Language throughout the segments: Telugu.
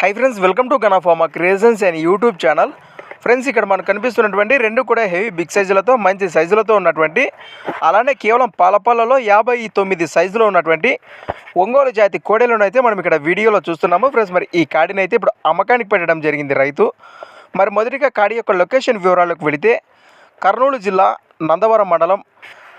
High friends welcome to గనాఫామా creations and YouTube channel friends ఇక్కడ మనకు కనిపిస్తున్నటువంటి రెండు కూడా హెవీ బిగ్ సైజులతో మంచి సైజులతో ఉన్నటువంటి అలానే కేవలం పాలపాలలో యాభై తొమ్మిది సైజులో ఉన్నటువంటి ఒంగోలు జాతి కోడెలను అయితే మనం ఇక్కడ వీడియోలో చూస్తున్నాము. ఫ్రెండ్స్ మరి ఈ కాడిని అయితే ఇప్పుడు అమ్మకానికి పెట్టడం జరిగింది రైతు. మరి మొదటిగా కాడి యొక్క లొకేషన్ వివరాలకు వెళితే కర్నూలు జిల్లా నందవరం మండలం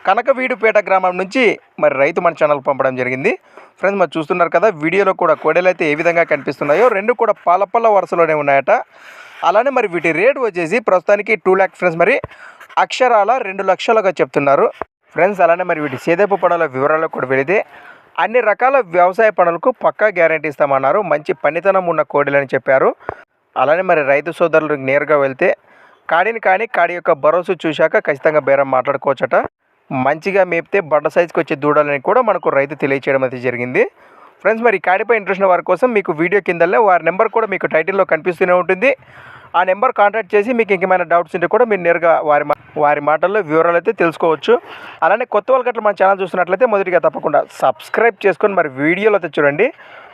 కనకవీడుపేట గ్రామం నుంచి మరి రైతు మన ఛానల్ పంపడం జరిగింది. ఫ్రెండ్స్ మరి చూస్తున్నారు కదా వీడియోలో కూడా కోడెలు అయితే ఏ విధంగా కనిపిస్తున్నాయో రెండు కూడా పాలపల్ల వరుసలోనే ఉన్నాయట. అలానే మరి వీటి రేటు వచ్చేసి ప్రస్తుతానికి టూ ల్యాక్ ఫ్రెండ్స్ మరి అక్షరాల రెండు లక్షలుగా చెప్తున్నారు. ఫ్రెండ్స్ అలానే మరి వీటి సేదపు పనుల వివరాలు కూడా వెళితే అన్ని రకాల వ్యవసాయ పనులకు పక్కా గ్యారంటీ ఇస్తామన్నారు. మంచి పనితనం ఉన్న కోడెలని చెప్పారు. అలానే మరి రైతు సోదరులకు నేరుగా వెళ్తే కాడిని కానీ కాడి యొక్క భరోసా చూశాక ఖచ్చితంగా బేరం మాట్లాడుకోవచ్చట. మంచిగా మేపితే బడ్డ సైజుకి వచ్చే దూడలని కూడా మనకు రైతు తెలియచేయడం అయితే జరిగింది. ఫ్రెండ్స్ మరి కాడిపై ఇంట్రెస్ట్ వారి కోసం మీకు వీడియో కిందలే వారి నెంబర్ కూడా మీకు టైటిల్లో కనిపిస్తూనే ఉంటుంది. ఆ నెంబర్ కాంటాక్ట్ చేసి మీకు ఇంకేమైనా డౌట్స్ ఉంటే కూడా మీరు నేరుగా వారి మా- వారి మాటల్లో వివరాలు అయితే తెలుసుకోవచ్చు. అలానే కొత్త వాళ్ళ మన ఛానల్ చూస్తున్నట్లయితే మొదటిగా తప్పకుండా సబ్స్క్రైబ్ చేసుకొని మరి వీడియోలో అయితే చూడండి.